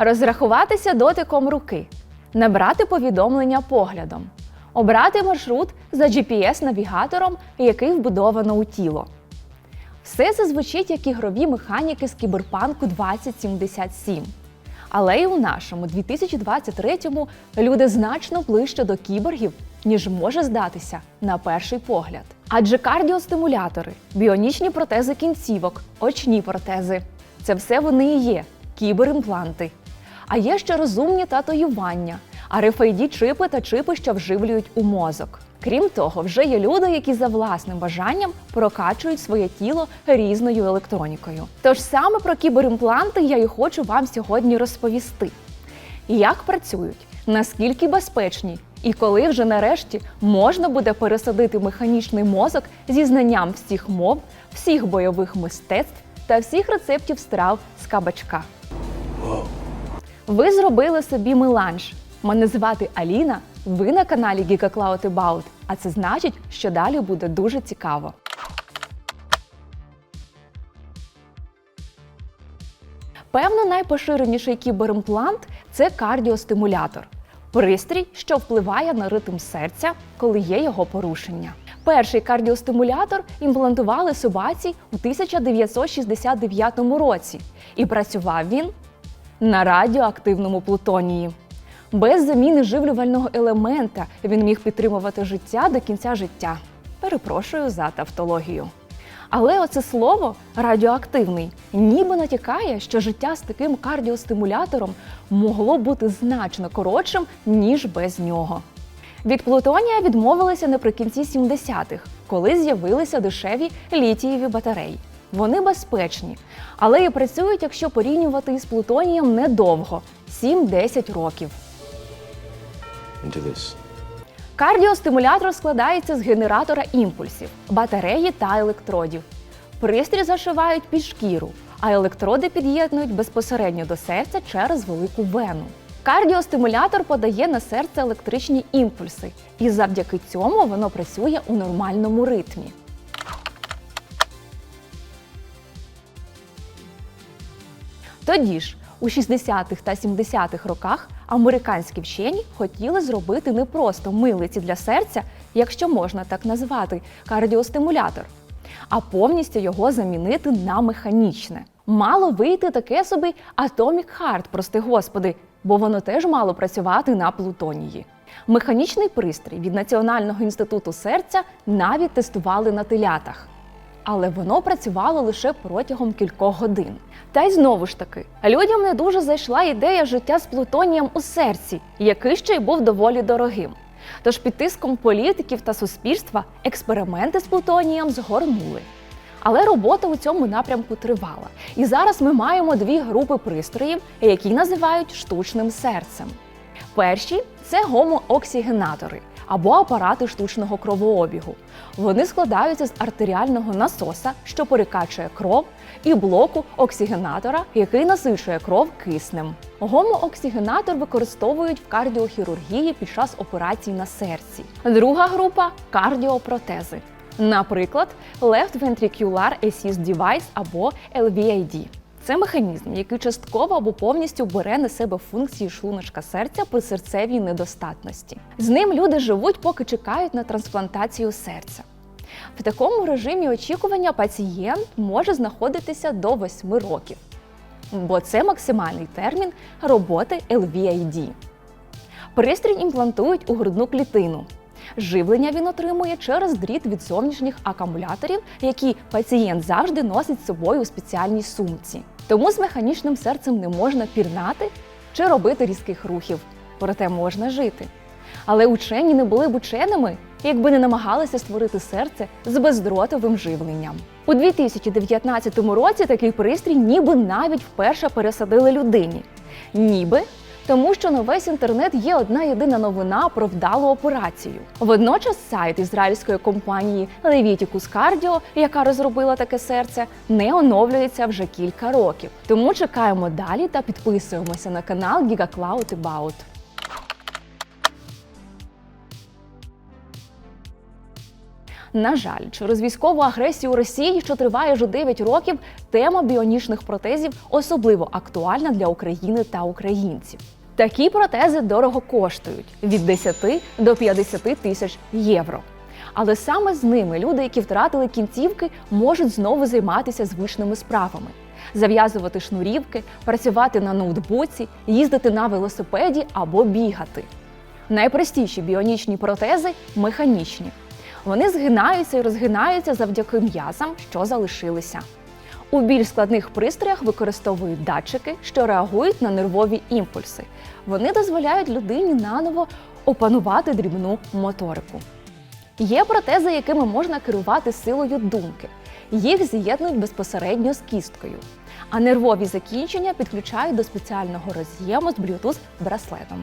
Розрахуватися дотиком руки, набрати повідомлення поглядом, обрати маршрут за GPS-навігатором, який вбудовано у тіло. Все це звучить як ігрові механіки з кіберпанку 2077. Але і у нашому 2023-му люди значно ближче до кіборгів, ніж може здатися на перший погляд. Адже кардіостимулятори, біонічні протези кінцівок, очні протези це все вони і є кіберимпланти. А є ще розумні татуювання, RFID-чипи та чипи, що вживлюють у мозок. Крім того, вже є люди, які за власним бажанням прокачують своє тіло різною електронікою. Тож саме про кіберимпланти я і хочу вам сьогодні розповісти. Як працюють, наскільки безпечні, і коли вже нарешті можна буде пересадити механічний мозок зі знанням всіх мов, всіх бойових мистецтв та всіх рецептів страв з кабачка. Ви зробили собі меланж. Мене звати Аліна. Ви на каналі Giga Cloud About, а це значить, що далі буде дуже цікаво. Певно, найпоширеніший кіберимплант це кардіостимулятор. Пристрій, що впливає на ритм серця, коли є його порушення. Перший кардіостимулятор імплантували собаці у 1969 році, і працював він на радіоактивному плутонії. Без заміни живлювального елемента він міг підтримувати життя до кінця життя. Перепрошую за тавтологію. Але оце слово радіоактивний ніби натякає, що життя з таким кардіостимулятором могло бути значно коротшим, ніж без нього. Від плутонія відмовилися наприкінці 70-х, коли з'явилися дешеві літієві батареї. Вони безпечні, але і працюють, якщо порівнювати із плутонієм недовго 7-10 років. Кардіостимулятор складається з генератора імпульсів, батареї та електродів. Пристрій зашивають під шкіру, а електроди під'єднують безпосередньо до серця через велику вену. Кардіостимулятор подає на серце електричні імпульси, і завдяки цьому воно працює у нормальному ритмі. Тоді ж, у 60-х та 70-х роках американські вчені хотіли зробити не просто милиці для серця, якщо можна так назвати, кардіостимулятор, а повністю його замінити на механічне. Мало вийти таке собі Atomic Heart, прости господи, бо воно теж мало працювати на плутонії. Механічний пристрій від Національного інституту серця навіть тестували на телятах але воно працювало лише протягом кількох годин. Та й знову ж таки, людям не дуже зайшла ідея життя з плутонієм у серці, який ще й був доволі дорогим. Тож під тиском політиків та суспільства експерименти з плутонієм згорнули. Але робота у цьому напрямку тривала. І зараз ми маємо дві групи пристроїв, які називають штучним серцем. Перші це гомооксигенатори або апарати штучного кровообігу. Вони складаються з артеріального насоса, що перекачує кров, і блоку оксигенатора, який насичує кров киснем. Гомооксигенатор використовують в кардіохірургії під час операцій на серці. Друга група кардіопротези. Наприклад, Left Ventricular Assist Device або LVAD. Це механізм, який частково або повністю бере на себе функції шлуночка серця при серцевій недостатності. З ним люди живуть, поки чекають на трансплантацію серця. В такому режимі очікування пацієнт може знаходитися до 8 років, бо це максимальний термін роботи LVID. Пристрій імплантують у грудну клітину. Живлення він отримує через дріт від зовнішніх акумуляторів, які пацієнт завжди носить з собою у спеціальній сумці. Тому з механічним серцем не можна пірнати чи робити різких рухів, проте можна жити. Але учені не були б ученими, якби не намагалися створити серце з бездротовим живленням. У 2019 році такий пристрій ніби навіть вперше пересадили людині. Ніби тому що на весь інтернет є одна єдина новина про вдалу операцію. Водночас сайт ізраїльської компанії Leviticus Cardio, яка розробила таке серце, не оновлюється вже кілька років. Тому чекаємо далі та підписуємося на канал Giga Cloud About. На жаль, через військову агресію Росії, що триває вже 9 років, тема біонічних протезів особливо актуальна для України та українців. Такі протези дорого коштують від 10 до 50 тисяч євро. Але саме з ними люди, які втратили кінцівки, можуть знову займатися звичними справами: зав'язувати шнурівки, працювати на ноутбуці, їздити на велосипеді або бігати. Найпростіші біонічні протези механічні. Вони згинаються і розгинаються завдяки м'язам, що залишилися. У більш складних пристроях використовують датчики, що реагують на нервові імпульси. Вони дозволяють людині наново опанувати дрібну моторику. Є протези, якими можна керувати силою думки. Їх з'єднують безпосередньо з кісткою. А нервові закінчення підключають до спеціального роз'єму з Bluetooth-браслетом.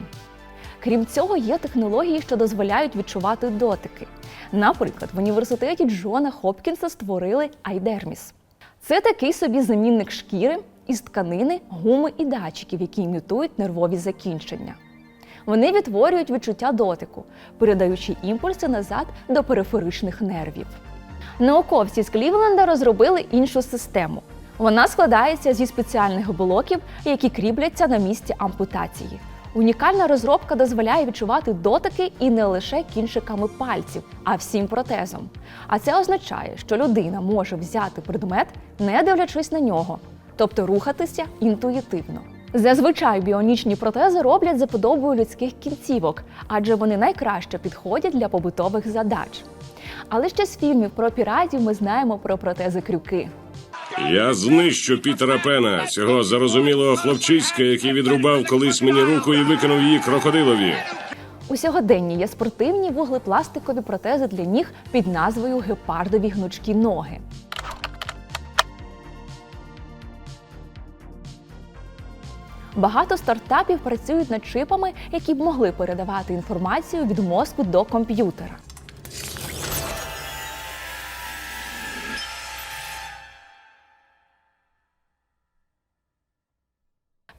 Крім цього, є технології, що дозволяють відчувати дотики. Наприклад, в університеті Джона Хопкінса створили айдерміс. Це такий собі замінник шкіри із тканини, гуми і датчиків, які імітують нервові закінчення. Вони відтворюють відчуття дотику, передаючи імпульси назад до периферичних нервів. Науковці з Клівленда розробили іншу систему. Вона складається зі спеціальних блоків, які кріпляться на місці ампутації. Унікальна розробка дозволяє відчувати дотики і не лише кінчиками пальців, а всім протезом. А це означає, що людина може взяти предмет, не дивлячись на нього, тобто рухатися інтуїтивно. Зазвичай біонічні протези роблять за подобою людських кінцівок, адже вони найкраще підходять для побутових задач. Але ще з фільмів про піратів ми знаємо про протези крюки. Я знищу Пітера Пена, цього зарозумілого хлопчиська, який відрубав колись мені руку і викинув її крокодилові. У сьогоденні є спортивні вуглепластикові протези для ніг під назвою гепардові гнучкі ноги. Багато стартапів працюють над чипами, які б могли передавати інформацію від мозку до комп'ютера.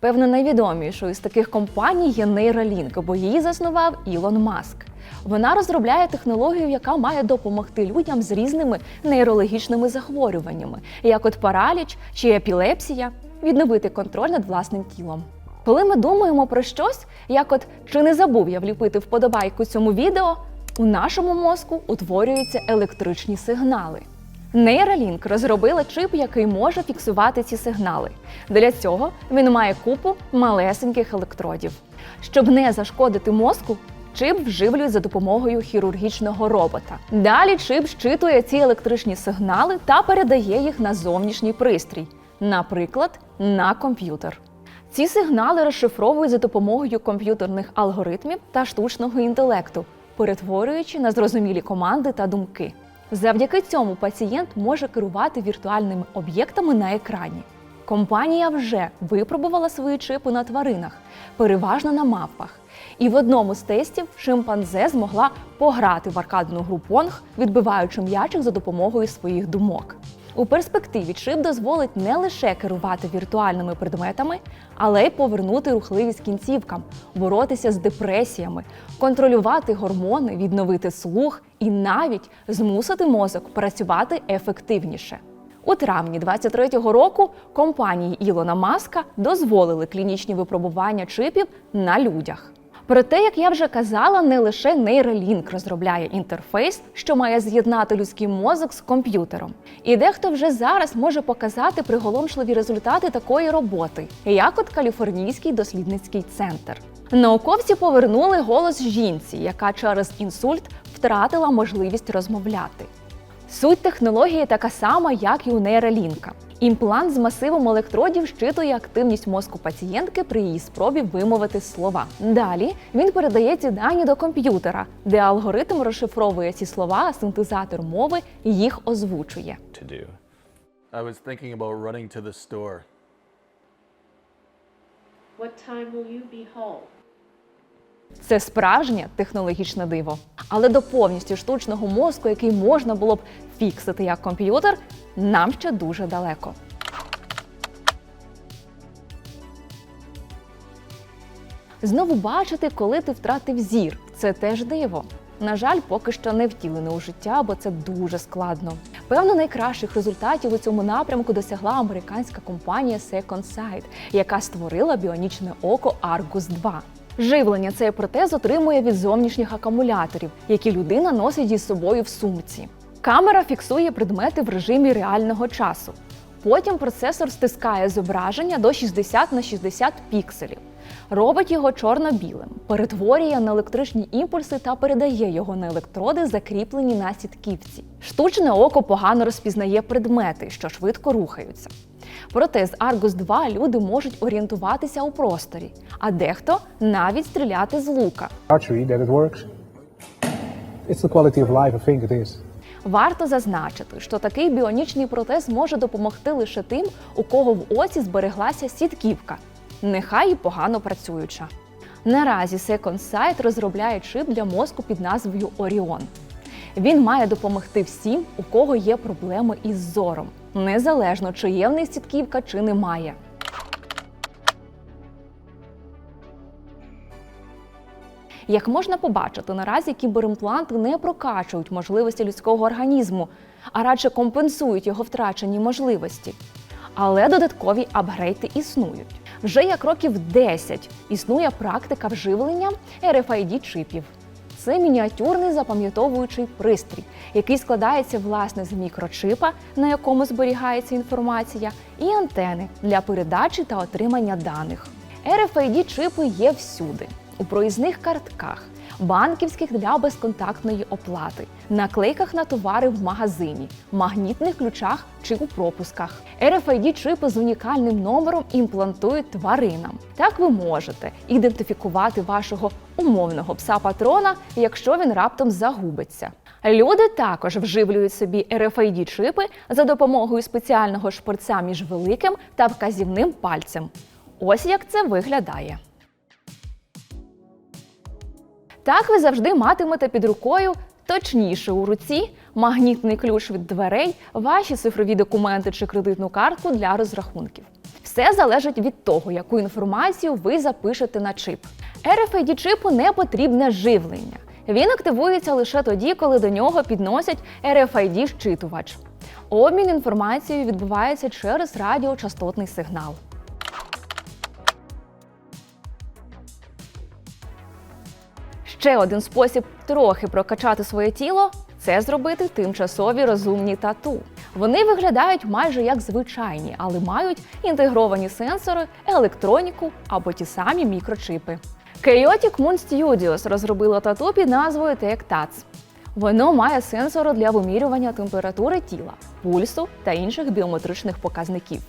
Певно, найвідомішою з таких компаній є Neuralink, бо її заснував Ілон Маск. Вона розробляє технологію, яка має допомогти людям з різними нейрологічними захворюваннями, як от параліч чи епілепсія, відновити контроль над власним тілом. Коли ми думаємо про щось, як от чи не забув я вліпити вподобайку цьому відео, у нашому мозку утворюються електричні сигнали. Neuralink розробила чип, який може фіксувати ці сигнали. Для цього він має купу малесеньких електродів. Щоб не зашкодити мозку, чип вживлюють за допомогою хірургічного робота. Далі чип щитує ці електричні сигнали та передає їх на зовнішній пристрій, наприклад, на комп'ютер. Ці сигнали розшифровують за допомогою комп'ютерних алгоритмів та штучного інтелекту, перетворюючи на зрозумілі команди та думки. Завдяки цьому пацієнт може керувати віртуальними об'єктами на екрані. Компанія вже випробувала свої чипи на тваринах, переважно на мавпах. І в одному з тестів шимпанзе змогла пограти в аркадну гру Понг, відбиваючи м'ячик за допомогою своїх думок. У перспективі чип дозволить не лише керувати віртуальними предметами, але й повернути рухливість кінцівкам, боротися з депресіями, контролювати гормони, відновити слух і навіть змусити мозок працювати ефективніше. У травні 23-го року компанії Ілона Маска дозволили клінічні випробування чипів на людях. Проте, як я вже казала, не лише Neuralink розробляє інтерфейс, що має з'єднати людський мозок з комп'ютером. І дехто вже зараз може показати приголомшливі результати такої роботи, як от Каліфорнійський дослідницький центр. Науковці повернули голос жінці, яка через інсульт втратила можливість розмовляти. Суть технології така сама, як і у нейролінка. Імплант з масивом електродів щитує активність мозку пацієнтки при її спробі вимовити слова. Далі він передає ці дані до комп'ютера, де алгоритм розшифровує ці слова, а синтезатор мови їх озвучує. I was thinking about running to the store. What time will you be home? Це справжнє технологічне диво. Але до повністю штучного мозку, який можна було б фіксити як комп'ютер, нам ще дуже далеко. Знову бачити, коли ти втратив зір, це теж диво. На жаль, поки що не втілене у життя, бо це дуже складно. Певно, найкращих результатів у цьому напрямку досягла американська компанія Second Sight, яка створила біонічне око Argus 2. Живлення цей протез отримує від зовнішніх акумуляторів, які людина носить із собою в сумці. Камера фіксує предмети в режимі реального часу. Потім процесор стискає зображення до 60 на 60 пікселів, робить його чорно-білим, перетворює на електричні імпульси та передає його на електроди, закріплені на сітківці. Штучне око погано розпізнає предмети, що швидко рухаються. Проте з Argus 2 люди можуть орієнтуватися у просторі, а дехто навіть стріляти з лука. It's the quality of life, I think it is. Варто зазначити, що такий біонічний протез може допомогти лише тим, у кого в оці збереглася сітківка, нехай і погано працююча. Наразі Second Sight розробляє чип для мозку під назвою Orion. Він має допомогти всім, у кого є проблеми із зором, незалежно чи є в них сітківка чи немає. Як можна побачити, наразі кіберимпланти не прокачують можливості людського організму, а радше компенсують його втрачені можливості. Але додаткові апгрейди існують. Вже як років 10 існує практика вживлення RFID чипів. Це мініатюрний запам'ятовуючий пристрій, який складається власне з мікрочипа, на якому зберігається інформація, і антени для передачі та отримання даних. RFID-чипи є всюди: у проїзних картках, банківських для безконтактної оплати, наклейках на товари в магазині, магнітних ключах чи у пропусках. RFID-чипи з унікальним номером імплантують тваринам. Так ви можете ідентифікувати вашого умовного пса-патрона, якщо він раптом загубиться. Люди також вживлюють собі RFID-чипи за допомогою спеціального шпорця між великим та вказівним пальцем. Ось як це виглядає. Так ви завжди матимете під рукою, точніше у руці, магнітний ключ від дверей, ваші цифрові документи чи кредитну картку для розрахунків. Все залежить від того, яку інформацію ви запишете на чип. RFID чипу не потрібне живлення. Він активується лише тоді, коли до нього підносять RFID щитувач. Обмін інформацією відбувається через радіочастотний сигнал. Ще один спосіб трохи прокачати своє тіло це зробити тимчасові розумні тату. Вони виглядають майже як звичайні, але мають інтегровані сенсори, електроніку або ті самі мікрочипи. Chaotic Moon Studios розробило тату під назвою TechTats. Воно має сенсори для вимірювання температури тіла, пульсу та інших біометричних показників.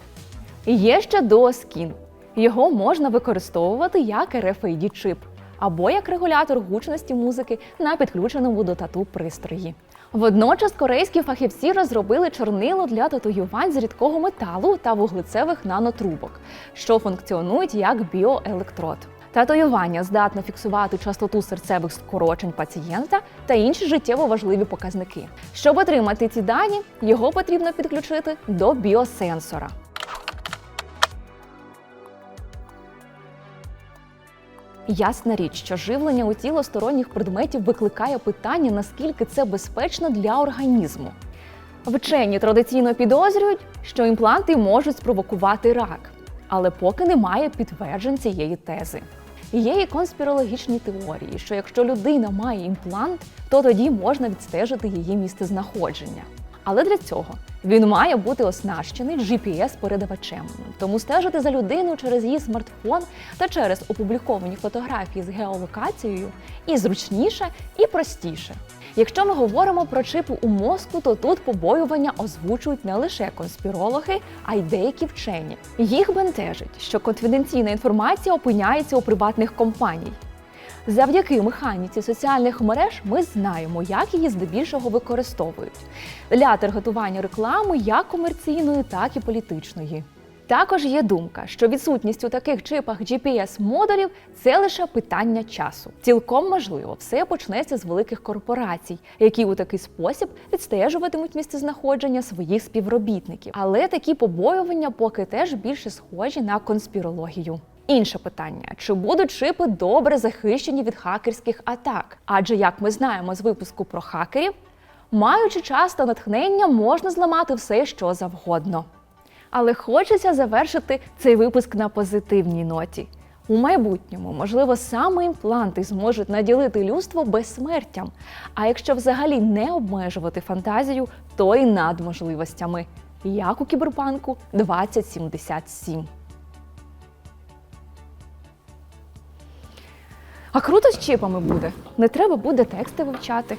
Є ще Duoskin. Його можна використовувати як RFID-чип або як регулятор гучності музики на підключеному до тату пристрої. Водночас корейські фахівці розробили чорнило для татуювань з рідкого металу та вуглецевих нанотрубок, що функціонують як біоелектрод. Татуювання здатне фіксувати частоту серцевих скорочень пацієнта та інші життєво важливі показники. Щоб отримати ці дані, його потрібно підключити до біосенсора. Ясна річ, що живлення у тіло сторонніх предметів викликає питання, наскільки це безпечно для організму. Вчені традиційно підозрюють, що імпланти можуть спровокувати рак, але поки немає підтверджень цієї тези. Є і конспірологічні теорії, що якщо людина має імплант, то тоді можна відстежити її місцезнаходження. Але для цього він має бути оснащений GPS-передавачем. Тому стежити за людиною через її смартфон та через опубліковані фотографії з геолокацією і зручніше, і простіше. Якщо ми говоримо про чипи у мозку, то тут побоювання озвучують не лише конспірологи, а й деякі вчені. Їх бентежить, що конфіденційна інформація опиняється у приватних компаній. Завдяки механіці соціальних мереж ми знаємо, як її здебільшого використовують для таргетування реклами як комерційної, так і політичної. Також є думка, що відсутність у таких чипах GPS-модулів це лише питання часу. Цілком можливо, все почнеться з великих корпорацій, які у такий спосіб відстежуватимуть місцезнаходження своїх співробітників. Але такі побоювання поки теж більше схожі на конспірологію. Інше питання: чи будуть чипи добре захищені від хакерських атак? Адже, як ми знаємо з випуску про хакерів, маючи час та натхнення, можна зламати все, що завгодно. Але хочеться завершити цей випуск на позитивній ноті. У майбутньому, можливо, саме імпланти зможуть наділити людство безсмертям. А якщо взагалі не обмежувати фантазію, то і над можливостями, як у кіберпанку 2077. А круто з чипами буде. Не треба буде тексти вивчати.